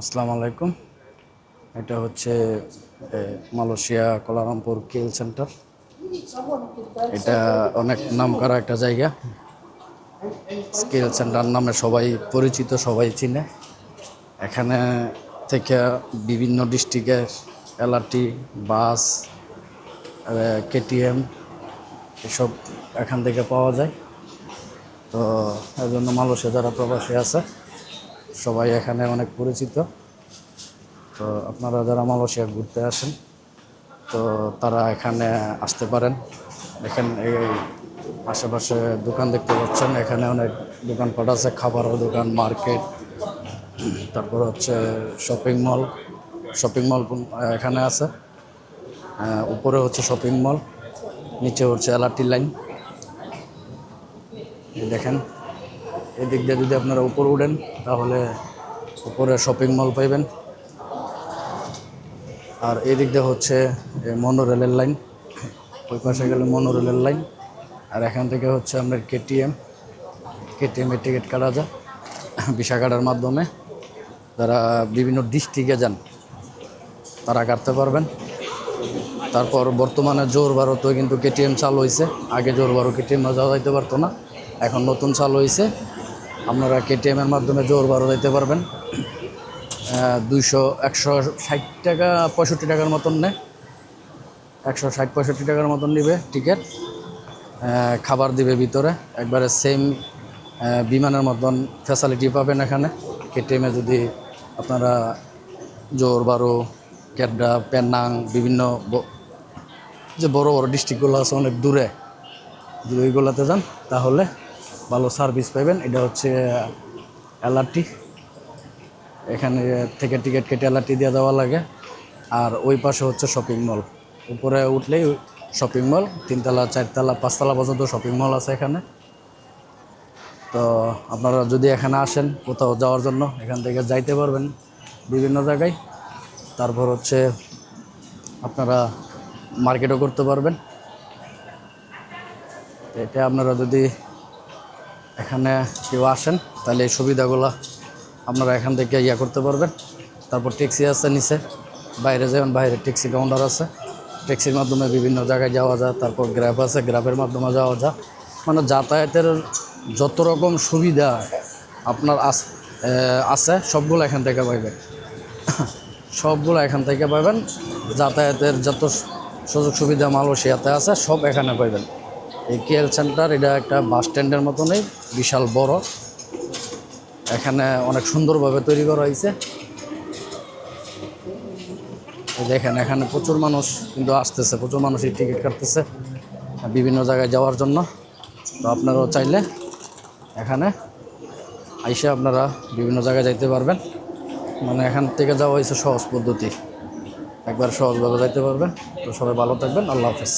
আসসালামু আলাইকুম। এটা হচ্ছে মালয়েশিয়া কোলালামপুর কেল সেন্টার। এটা অনেক নাম করা একটা জায়গা। স্কেল সেন্টার নামে সবাই পরিচিত, সবাই চিনে। এখানে থেকে বিভিন্ন ডিস্ট্রিক্টের এলআরটি, বাস কেটিএম এসব এখান থেকে পাওয়া যায়। তো এর জন্য মালয়েশিয়া যারা প্রবাসী আছে সবাই এখানে অনেক পরিচিত। তো আপনারা যারা মালয়েশিয়া ঘুরতে আসেন, তো তারা এখানে আসতে পারেন। এখানে এই আশেপাশে দোকান দেখতে পাচ্ছেন, এখানে অনেক দোকানপাট আছে, খাবারের দোকান, মার্কেট, তারপর হচ্ছে শপিং মল। শপিং মল এখানে আছে। উপরে হচ্ছে শপিং মল, নিচে হচ্ছে এলআরটি লাইন। দেখেন। এদিক দিয়ে যদি আপনারা উপরে উঠেন, তাহলে উপরে শপিং মল পাইবেন। আর এই দিক দিয়ে হচ্ছে মনো রেলের লাইন ওই পাশে গেলে মনো রেলের লাইন আর এখান থেকে হচ্ছে আপনার কেটিএম কেটিএম এর টিকিট কাটা যায় ভিসা কাটার মাধ্যমে। যারা বিভিন্ন ডিস্ট্রিক্টে যান, তারা কাটতে পারবেন। তারপর বর্তমানে জোর ভারতও কিন্তু কেটিএম চালু হয়েছে আগে জোর ভারত কেটিএম যাওয়া যাইতে পারতো না। এখন নতুন চালু হয়েছে আপনারা কেটিএম এর মাধ্যমে জোর বারো যাইতে পারবেন। দুইশো, একশো ষাট টাকা, পঁয়ষট্টি টাকার মতন নেয় একশো ষাট, পঁয়ষট্টি টাকার মতন নিবে টিকিট খাবার দিবে ভিতরে। একবারে সেম বিমানের মতন ফ্যাসিলিটি পাবেন এখানে। কেটিএমে যদি আপনারা জোর বারো কেডা পেনাং বিভিন্ন যে বড় বড় ডিস্ট্রিক্টগুলো আছে অনেক দূরে, যদি ওইগুলোতে যান, তাহলে ভালো সার্ভিস পাবেন এটা হচ্ছে এলআরটি এখানে থেকে টিকিট কেটে এলআরটি দিয়ে দেওয়া লাগে। আর ওই পাশে হচ্ছে শপিং মল উপরে উঠলেই শপিং মল তিনতলা, চারতলা, পাঁচতলা পর্যন্ত শপিং মল আছে এখানে। তো আপনারা যদি এখানে আসেন কোথাও যাওয়ার জন্য, এখান থেকে যাইতে পারবেন বিভিন্ন জায়গায়। তারপর হচ্ছে আপনারা মার্কেটও করতে পারবেন। এটা আপনারা যদি এখানে কেউ আসেন, তাহলে এই সুবিধাগুলো আপনারা এখান থেকে ইয়া করতে পারবেন। তারপর ট্যাক্সি আছে নিচে, বাইরে যাবেন, বাইরে ট্যাক্সি কাউন্টার আছে। ট্যাক্সির মাধ্যমে বিভিন্ন জায়গায় যাওয়া যায়, তারপর গ্র্যাব আছে গ্র্যাবের মাধ্যমে যাওয়া যায়। মানে যাতায়াতের যত রকম সুবিধা আপনার আস- আছে, সবগুলো এখান থেকে পাইবেন। সবগুলো এখান থেকে পাবেন যাতায়াতের যত সুযোগ সুবিধা মালয়েশিয়াতে আছে, সব এখানে পাইবেন। এই কেএল সেন্টার এটা একটা বাস স্ট্যান্ডের মতনই, বিশাল বড়। এখানে অনেক সুন্দরভাবে তৈরি করা হয়েছে। দেখেন, এখানে প্রচুর মানুষ কিন্তু আসতেছে, প্রচুর মানুষই টিকিট কাটতেছে বিভিন্ন জায়গায় যাওয়ার জন্য। তো আপনারাও চাইলে এখানে আইসে আপনারা বিভিন্ন জায়গায় যাইতে পারবেন। মানে এখান থেকে যাওয়া হয়েছে সহজ পদ্ধতি। একবার সহজভাবে যাইতে পারবেন। তো সবাই ভালো থাকবেন। আল্লাহ হাফেজ।